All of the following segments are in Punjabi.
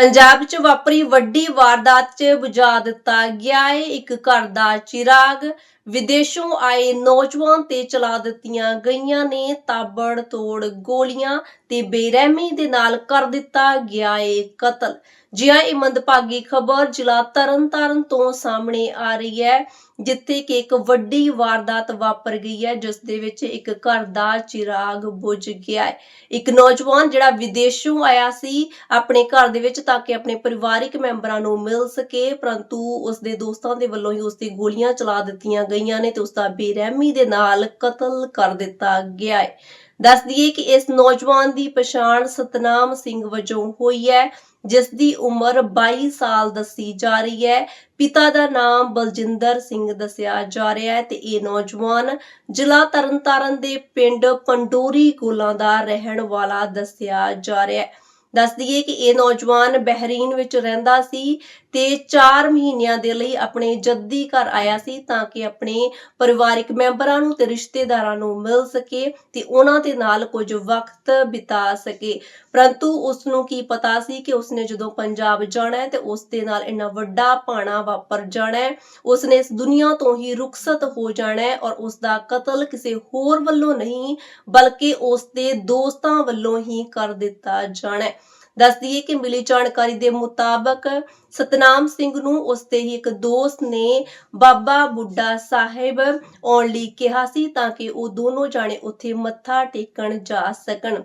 ਪੰਜਾਬ 'ਚ ਵਾਪਰੀ ਵੱਡੀ ਵਾਰਦਾਤ 'ਚ ਬੁਝਾ ਦਿੱਤਾ ਗਿਆ ਏ। ਇੱਕ ਘਰ ਦਾ ਚਿਰਾਗ ਵਿਦੇਸ਼ੋਂ ਆਏ ਨੌਜਵਾਨ ਤੇ ਚਲਾ ਦਿੱਤੀਆਂ ਗਈਆਂ ਨੇ ਤਾਬੜ ਤੋੜ ਗੋਲੀਆਂ ਤੇ ਬੇਰਹਿਮੀ ਦੇ ਨਾਲ ਕਰ ਦਿੱਤਾ ਗਿਆ ਹੈ ਕਤਲ। ਜੀ ਇਹ ਮੰਦਭਾਗੀ ਖਬਰ ਜ਼ਿਲ੍ਹਾ ਤਰਨਤਾਰਨ ਤੋਂ ਸਾਹਮਣੇ ਆ ਰਹੀ ਹੈ, ਜਿੱਥੇ ਕਿ ਇੱਕ ਵੱਡੀ ਵਾਰਦਾਤ ਵਾਪਰ ਗਈ ਹੈ, ਜਿਸ ਦੇ ਵਿੱਚ ਇੱਕ ਘਰ ਦਾ ਚਿਰਾਗ ਬੁਝ ਗਿਆ ਹੈ। ਇੱਕ ਨੌਜਵਾਨ ਜਿਹੜਾ ਵਿਦੇਸ਼ੋਂ ਆਇਆ ਸੀ, ਆਪਣੇ ਘਰ ਦੇ ਵਿੱਚ ਤਾਂ ਕਿ ਆਪਣੇ ਪਰਿਵਾਰਿਕ ਮੈਂਬਰਾਂ ਨੂੰ ਮਿਲ ਸਕੇ, ਪਰੰਤੂ ਉਸ ਦੇ ਦੋਸਤਾਂ ਦੇ ਵੱਲੋਂ ਹੀ ਉਸ ਤੇ ਗੋਲੀਆਂ ਚਲਾ ਦਿੱਤੀਆਂ ਗਈਆਂ। ਨੇ ਤੇ ਉਸ ਦਾ ਬੇਰਹਿਮੀ ਦੇ ਨਾਲ ਕਤਲ ਕਰ ਦਿੱਤਾ ਗਿਆ ਹੈ। ਦੱਸ ਦਈਏ ਕਿ ਇਸ ਨੌਜਵਾਨ ਦੀ ਪਛਾਣ ਸਤਨਾਮ ਸਿੰਘ ਵਜੋਂ ਹੋਈ ਹੈ, ਜਿਸ ਦੀ ਉਮਰ 22 ਸਾਲ ਦੱਸੀ ਜਾ ਰਹੀ ਹੈ। ਪਿਤਾ ਦਾ ਨਾਮ ਬਲਜਿੰਦਰ ਸਿੰਘ ਦੱਸਿਆ ਜਾ ਰਿਹਾ ਹੈ ਤੇ ਇਹ ਨੌਜਵਾਨ ਜ਼ਿਲ੍ਹਾ ਤਰਨਤਾਰਨ ਦੇ ਪਿੰਡ ਪੰਡੋਰੀ ਕੋਲਾਂ ਦਾ ਰਹਿਣ ਵਾਲਾ ਦੱਸਿਆ ਜਾ ਰਿਹਾ ਹੈ। ਦੱਸ ਦਈਏ ਕਿ ਇਹ ਨੌਜਵਾਨ ਬਹਿਰੀਨ ਵਿੱਚ ਰਹਿੰਦਾ ਸੀ ਤੇ 4 ਮਹੀਨਿਆਂ ਦੇ ਲਈ ਆਪਣੇ ਜੱਦੀ ਘਰ ਆਇਆ ਸੀ ਤਾਂ ਕਿ ਆਪਣੇ ਪਰਿਵਾਰਿਕ ਮੈਂਬਰਾਂ ਨੂੰ ਤੇ ਰਿਸ਼ਤੇਦਾਰਾਂ ਨੂੰ ਮਿਲ ਸਕੇ ਤੇ ਉਹਨਾਂ ਦੇ ਨਾਲ ਕੁਝ ਵਕਤ ਬਿਤਾ ਸਕੇ। ਪਰੰਤੂ ਉਸ ਨੂੰ ਕੀ ਪਤਾ ਸੀ ਕਿ ਉਸਨੇ ਜਦੋਂ ਪੰਜਾਬ ਜਾਣਾ ਹੈ ਤੇ ਉਸ ਦੇ ਨਾਲ ਇੰਨਾ ਵੱਡਾ ਪਾਣਾ ਵਾਪਰ ਜਾਣਾ ਹੈ, ਉਸਨੇ ਇਸ ਦੁਨੀਆ ਤੋਂ ਹੀ ਰੁਖਸਤ ਹੋ ਜਾਣਾ ਹੈ ਔਰ ਉਸ ਦਾ ਕਤਲ ਕਿਸੇ ਹੋਰ ਵੱਲੋਂ ਨਹੀਂ ਬਲਕਿ ਉਸ ਦੇ ਦੋਸਤਾਂ ਵੱਲੋਂ ਹੀ ਕਰ ਦਿੱਤਾ ਜਾਣਾ ਹੈ। ਦੱਸ ਦਈਏ ਕਿ ਮਿਲੀ ਜਾਣਕਾਰੀ ਦੇ ਮੁਤਾਬਕ ਸਤਨਾਮ ਸਿੰਘ ਨੂੰ ਉਸਦੇ ਹੀ ਇੱਕ ਦੋਸਤ ਨੇ ਬਾਬਾ ਬੁੱਢਾ ਸਾਹਿਬ ਆਉਣ ਲਈ ਕਿਹਾ ਸੀ ਤਾਂ ਕਿ ਉਹ ਦੋਨੋਂ ਜਾਣੇ ਉੱਥੇ ਮੱਥਾ ਟੇਕਣ ਜਾ ਸਕਣ।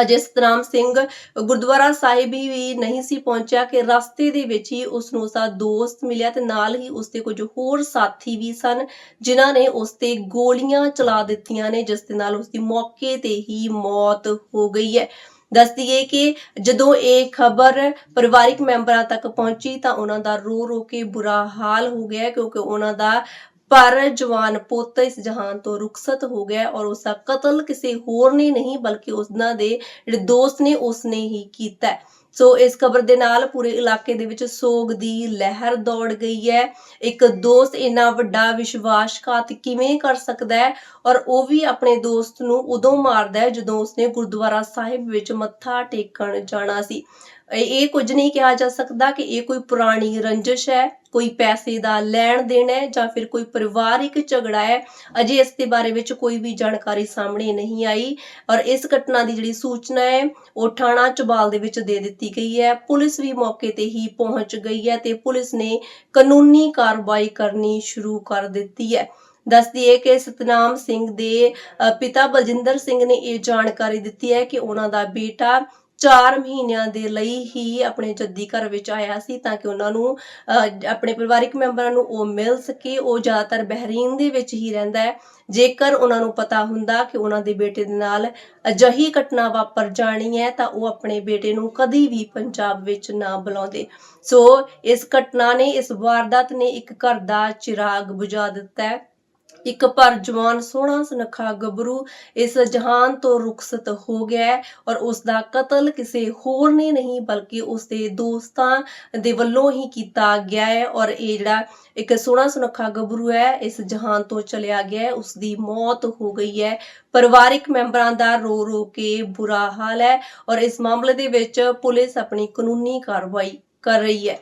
ਅਜੇ ਸਤਨਾਮ ਸਿੰਘ ਗੁਰਦੁਆਰਾ ਸਾਹਿਬ ਹੀ ਵੀ ਨਹੀਂ ਸੀ ਪਹੁੰਚਿਆ ਕਿ ਰਸਤੇ ਦੇ ਵਿੱਚ ਹੀ ਉਸ ਨੂੰ ਉਸਦਾ ਦੋਸਤ ਮਿਲਿਆ ਤੇ ਨਾਲ ਹੀ ਉਸ ਦੇ ਕੁਝ ਹੋਰ ਸਾਥੀ ਵੀ ਸਨ, ਜਿਨ੍ਹਾਂ ਨੇ ਉਸ ਤੇ ਗੋਲੀਆਂ ਚਲਾ ਦਿੱਤੀਆਂ ਨੇ, ਜਿਸ ਦੇ ਨਾਲ ਉਸ ਦੀ ਮੌਕੇ ਤੇ ਹੀ ਮੌਤ ਹੋ ਗਈ ਹੈ। ਦੱਸ ਦਈਏ ਕਿ ਜਦੋਂ ਇਹ ਖਬਰ ਪਰਿਵਾਰਿਕ ਮੈਂਬਰਾਂ ਤੱਕ ਪਹੁੰਚੀ ਤਾਂ ਉਹਨਾਂ ਦਾ ਰੋ ਰੋ ਕੇ ਬੁਰਾ ਹਾਲ ਹੋ ਗਿਆ ਕਿਉਂਕਿ ਉਹਨਾਂ ਦਾ ਪਰ ਜਵਾਨ ਪੁੱਤ ਇਸ ਜਹਾਨ ਤੋਂ ਰੁਖਸਤ ਹੋ ਗਿਆ ਔਰ ਉਸ ਦਾ ਕਤਲ ਕਿਸੇ ਹੋਰ ਨੇ ਨਹੀਂ ਬਲਕਿ ਉਹਨਾਂ ਦੇ ਜਿਹੜੇ ਦੋਸਤ ਨੇ ਉਸ ਨੇ ਹੀ ਕੀਤਾ। ਸੋ ਇਸ ਖਬਰ ਦੇ ਨਾਲ ਪੂਰੇ ਇਲਾਕੇ ਦੇ ਵਿੱਚ ਸੋਗ ਦੀ ਲਹਿਰ ਦੌੜ ਗਈ ਹੈ। ਇੱਕ ਦੋਸਤ ਇੰਨਾ ਵੱਡਾ ਵਿਸ਼ਵਾਸਘਾਤ ਕਿਵੇਂ ਕਰ ਸਕਦਾ ਹੈ ਔਰ ਉਹ ਵੀ ਆਪਣੇ ਦੋਸਤ ਨੂੰ ਉਦੋਂ ਮਾਰਦਾ ਹੈ ਜਦੋਂ ਉਸਨੇ ਗੁਰਦੁਆਰਾ ਸਾਹਿਬ ਵਿੱਚ ਮੱਥਾ ਟੇਕਣ ਜਾਣਾ ਸੀ। ਇਹ ਇਹ ਕੁਝ ਨਹੀਂ ਕਿਹਾ ਜਾ ਸਕਦਾ ਕਿ ਇਹ ਕੋਈ ਪੁਰਾਣੀ ਰੰਜਿਸ਼ ਹੈ, ਕੋਈ ਪੈਸੇ ਦਾ ਲੈਣ ਦੇਣ ਹੈ ਜਾਂ ਫਿਰ ਕੋਈ ਪਰਿਵਾਰਿਕ ਝਗੜਾ ਹੈ। ਅਜੇ ਇਸ ਦੇ ਬਾਰੇ ਵਿੱਚ ਕੋਈ ਵੀ ਜਾਣਕਾਰੀ ਸਾਹਮਣੇ ਨਹੀਂ ਆਈ ਔਰ ਇਸ ਘਟਨਾ ਦੀ ਜਿਹੜੀ ਸੂਚਨਾ ਹੈ, ਉਹ ਥਾਣਾ ਚਬਾਲ ਦੇ ਵਿੱਚ ਦੇ ਦਿੱਤੀ ਗਈ ਹੈ। ਪੁਲਿਸ ਵੀ ਮੌਕੇ ਤੇ ਹੀ ਪਹੁੰਚ ਗਈ ਹੈ ਤੇ ਪੁਲਿਸ ਨੇ ਕਾਨੂੰਨੀ ਕਾਰਵਾਈ ਕਰਨੀ ਸ਼ੁਰੂ ਕਰ ਦਿੱਤੀ ਹੈ। ਦੱਸਦੀ ਹੈ ਕਿ ਸਤਨਾਮ ਸਿੰਘ ਦੇ ਪਿਤਾ ਬਲਜਿੰਦਰ ਸਿੰਘ ਨੇ ਇਹ ਜਾਣਕਾਰੀ ਦਿੱਤੀ ਹੈ ਕਿ ਉਹਨਾਂ ਦਾ ਬੇਟਾ 4 ਮਹੀਨਿਆਂ ਦੇ ਲਈ ਹੀ ਆਪਣੇ ਜੱਦੀ ਘਰ ਵਿੱਚ ਆਇਆ ਸੀ ਤਾਂ ਕਿ ਉਹਨਾਂ ਨੂੰ ਅ, ਆਪਣੇ ਪਰਿਵਾਰਿਕ ਮੈਂਬਰਾਂ ਨੂੰ ਉਹ ਮਿਲ ਸਕੇ। ਉਹ ਜ਼ਿਆਦਾਤਰ ਬਹਿਰੀਨ ਦੇ ਵਿੱਚ ਹੀ ਰਹਿੰਦਾ ਹੈ। ਜੇਕਰ ਉਹਨਾਂ ਨੂੰ ਪਤਾ ਹੁੰਦਾ ਕਿ ਉਹਨਾਂ ਦੇ ਬੇਟੇ ਦੇ ਨਾਲ ਅਜਿਹੀ ਘਟਨਾ ਵਾਪਰ ਜਾਣੀ ਹੈ ਤਾਂ ਉਹ ਆਪਣੇ ਬੇਟੇ ਨੂੰ ਕਦੀ ਵੀ ਪੰਜਾਬ ਵਿੱਚ ਨਾ ਬੁਲਾਉਂਦੇ। ਸੋ ਇਸ ਘਟਨਾ ਨੇ ਇਸ ਵਾਰਦਾਤ ਨੇ ਇੱਕ ਘਰ ਦਾ ਚਿਰਾਗ ਬੁਝਾ ਦਿੱਤਾ ਹੈ। ਇੱਕ ਪਰ ਜਵਾਨ ਸੋਹਣਾ ਸੁਨੱਖਾ ਗੱਭਰੂ ਇਸ ਜਹਾਨ ਤੋਂ ਰੁਖਸਤ ਹੋ ਗਿਆ ਹੈ ਔਰ ਉਸ ਦਾ ਕਤਲ ਕਿਸੇ ਹੋਰ ਨੇ ਨਹੀਂ ਬਲਕਿ ਉਸ ਦੇ ਦੋਸਤਾਂ ਦੇ ਵੱਲੋਂ ਹੀ ਕੀਤਾ ਗਿਆ ਹੈ ਔਰ ਇਹ ਜਿਹੜਾ ਇੱਕ ਸੋਹਣਾ ਸੁਨੱਖਾ ਗੱਭਰੂ ਹੈ, ਇਸ ਜਹਾਨ ਤੋਂ ਚਲਿਆ ਗਿਆ ਹੈ ਉਸ ਦੀ ਮੌਤ ਹੋ ਗਈ ਹੈ। ਪਰਿਵਾਰਿਕ ਮੈਂਬਰਾਂ ਦਾ ਰੋ ਰੋ ਕੇ ਬੁਰਾ ਹਾਲ ਹੈ ਔਰ ਇਸ ਮਾਮਲੇ ਦੇ ਵਿੱਚ ਪੁਲਿਸ ਆਪਣੀ ਕਾਨੂੰਨੀ ਕਾਰਵਾਈ ਕਰ ਰਹੀ ਹੈ।